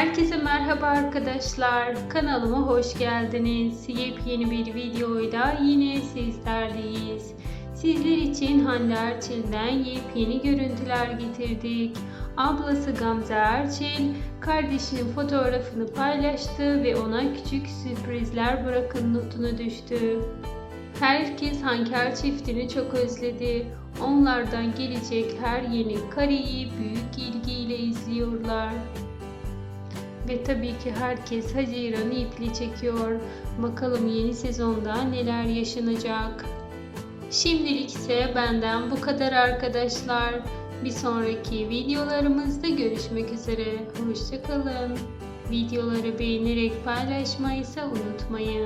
Herkese merhaba arkadaşlar. Kanalıma hoş geldiniz. Yepyeni bir videoyla yine sizlerleyiz. Sizler için Hande Erçel'den yepyeni görüntüler getirdik. Ablası Gamze Erçel kardeşinin fotoğrafını paylaştı ve ona küçük sürprizler bırakın notunu düştü. Herkes Hanker çiftini çok özledi. Onlardan gelecek her yeni kareyi büyük ilgiyle izliyorlar. Ve tabii ki herkes Haziran'ı iple çekiyor. Bakalım yeni sezonda neler yaşanacak. Şimdilik ise benden bu kadar arkadaşlar. Bir sonraki videolarımızda görüşmek üzere. Hoşçakalın. Videoları beğenerek paylaşmayı ise unutmayın.